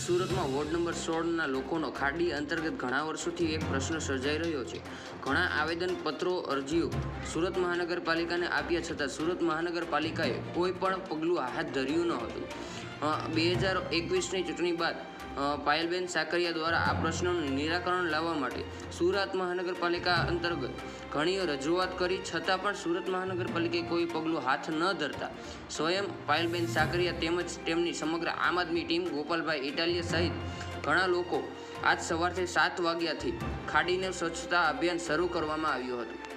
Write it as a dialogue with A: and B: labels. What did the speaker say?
A: સુરતમાં ward number સોળના લોકોનો ખાડી અંતર્ગત ઘણા વર્ષોથી એક પ્રશ્ન સર્જાઈ રહ્યો છે. ઘણા આવેદનપત્રો, અરજીઓ સુરત મહાનગરપાલિકાને આપ્યા છતાં સુરત મહાનગરપાલિકાએ કોઈ પણ પગલું હાથ ધર્યું ન હતું. બે હજાર એકવીસની ચૂંટણી બાદ પાયલબેન સાકરિયા દ્વારા આ પ્રશ્નનું નિરાકરણ લાવવા માટે સુરત મહાનગરપાલિકા અંતર્ગત ઘણી રજૂઆત કરી, છતાં પણ સુરત મહાનગરપાલિકાએ કોઈ પગલું હાથ ન ધરતા. સ્વયં પાયલબેન સાકરિયા તેમજ તેમની સમગ્ર આમ આદમી ટીમ ગોપાલભાઈ ઇટાલિયા સહિત ઘણા લોકો આજ સવારથી સાત વાગ્યાથી ખાડીને સ્વચ્છતા અભિયાન શરૂ કરવામાં આવ્યું હતું.